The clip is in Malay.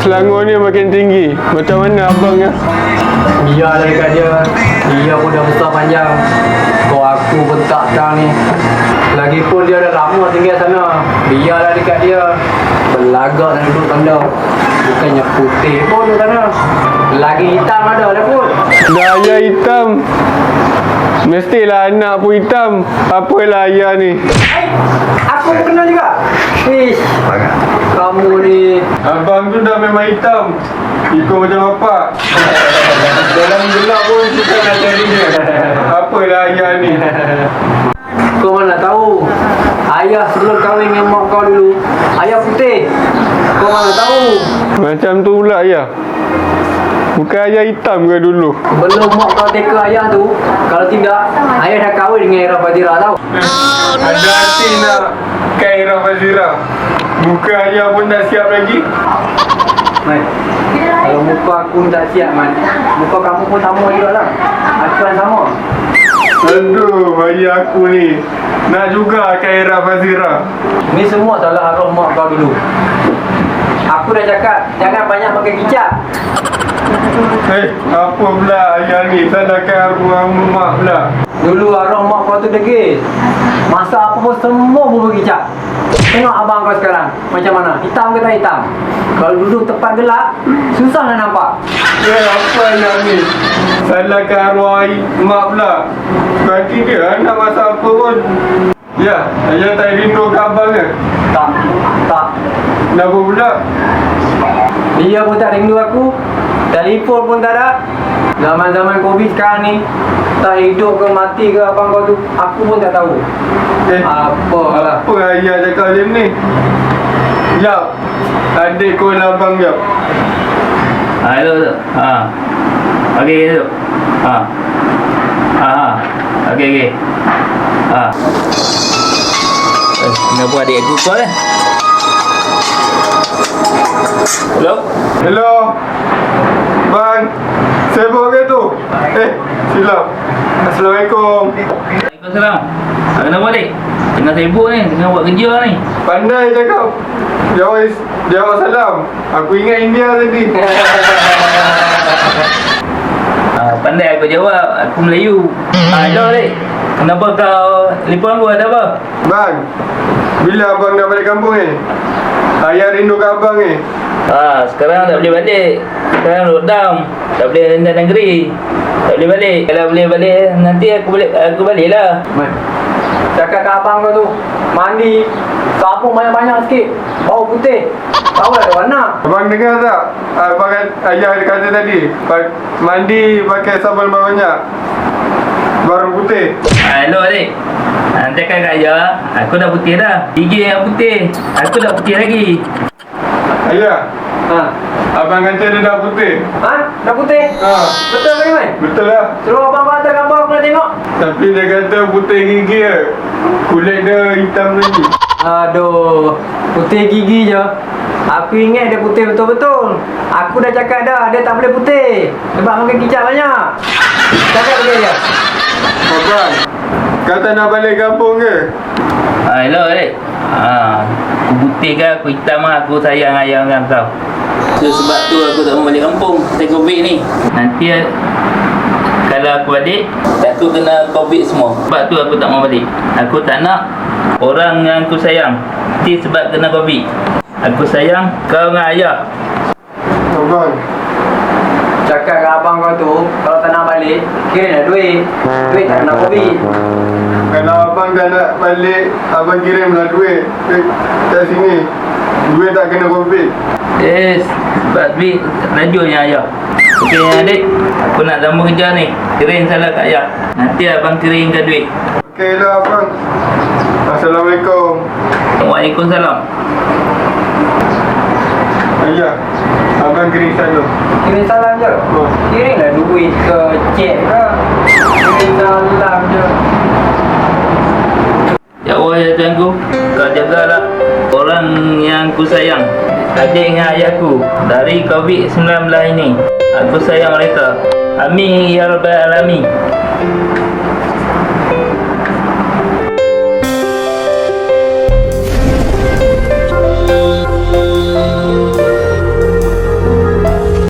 Selangor ni makin tinggi. Macam mana abangnya? Biar lah dekat dia Dia pun dah besar panjang Kau aku pun tak tahu ni Lagipun dia dah lama tinggal sana Biarlah dekat dia Belagak dan duduk tanda Bukannya putih pun sana Lagi hitam ada dah pun Dah ayah hitam. Mestilah anak pun hitam. Apalah ayah ni? Eh, Aku pun kenal juga Ish Kamu Abang tu dah memang hitam. Ikut macam bapak. Dalam gelap pun kita nak cari dia. Apalah ayah ni? Kau mana tahu Ayah sebelum kahwin dengan mak kau dulu Ayah putih Kau mana tahu Macam tu pula ayah. Bukan ayah hitam ke dulu? Belum mak kau teka ayah tu Kalau tidak Ayah dah kahwin dengan Era Fadira tau Ada hati nak Kaira Fazira. Bukan ayah pun dah siap lagi. Man Kalau muka aku tak siap man Muka kamu pun sama juga lah Acuan sama Aduh, bayi aku ni. Nak juga Kaira Fazira. Ni semua salah arwah mak kau dulu Aku dah cakap Jangan banyak pakai kicap Eh, apa pula ayah ni? Salahkan arwah mak pula. Dulu arwah mak kau tu degil Masa apa pun semua bubur kicap Tengok abang kau sekarang Macam mana? Hitam ke tak hitam? Kalau duduk tempat gelap Susah nak nampak Eh, apa ayah ni? Salahkan arwah mak pula. Bagi dia nak masak apa pun. Ya, ayah tak rindu ke abang ke? Tak Tak Kenapa pula? Dia pun tak rindu aku Telefon pun tak ada Zaman-zaman Covid sekarang ni Tak hidup ke mati ke abang kau tu Aku pun tak tahu Eh, Apa lah apa ayah cakap macam ni? Jap, adik kau lah abang jap. Ha, hello tu. Ha. Okey, okey tu. Ha. Ha, ha. Okey, okey. Ha. Eh, kenapa adik aku call eh? Hello? Hello, bang. Sibuk ke tu? Eh, silap. Assalamualaikum. Waalaikumsalam. Kenapa adik? Tengah sibuk ni, tengah buat kerja ni. Pandai cakap. Jawab, jawab salam. Aku ingat India tadi. Ha, pandai aku jawab, aku Melayu. Ha, hello adik. Kenapa kau telefon aku ada apa? Bang, bila abang nak balik kampung ni? Ayah rindu abang ni. Ha, sekarang tak boleh balik. Sekarang lockdown. Tak boleh rendah negeri. Tak boleh balik. Kalau boleh balik, nanti aku balik aku balik lah. Man Cakap kat abang kau tu Mandi Sapu banyak-banyak sikit Bau putih Tahu lah ada warna Abang dengar tak? Abang kat- ayah dia kata tadi. Mandi pakai sabun banyak. Baru putih. Ha, hello adik. Ha, cakap kat ayah, aku dah putih dah. Gigi yang putih. Aku dah putih lagi. Ayah, Ha abang kata dia dah putih. Ha? Dah putih? Ha, Betul ke ni man? betul lah. Suruh abang hantar gambar aku nak tengok Tapi dia kata putih gigi je. Kulit dia hitam lagi. Aduh Putih gigi je Aku ingat dia putih betul-betul Aku dah cakap dah Dia tak boleh putih Sebab makan kicap banyak Cakap dia dia Abang, kata nak balik kampung ke? Ha, hello adik. Ha, aku putih ke aku hitam lah. Aku sayang ayah orang tau. So, sebab tu aku tak mau balik kampung. Saya COVID ni. Nanti kalau aku balik, aku kena COVID semua. Sebab tu aku tak mau balik. Aku tak nak orang yang aku sayang. Mesti sebab kena COVID. Aku sayang kau dengan ayah. Abang, Cakap kat abang kau tu Kalau tak nak balik Kira dah duit Duit tak kena covid kalau abang dah nak balik, abang kirimlah duit duit kat sini. Duit tak kena covid. Yes, sebab duit lajunya ayah. Okey adik, aku nak sambung kerja ni. Kirim salah kat ayah. Nanti abang kirimkan duit. Okey lah abang. Assalamualaikum. Waalaikumsalam. Ayah, abang kirim salam. Kirim salam je Oh. Kirim lah duit ke Cek ke Kirim salam je Ya Allah ya Tuhanku, kau jagalah orang yang ku sayang. Adik dengan ayahku dari COVID-19 ini. Aku sayang mereka. Amin ya rabbal alamin.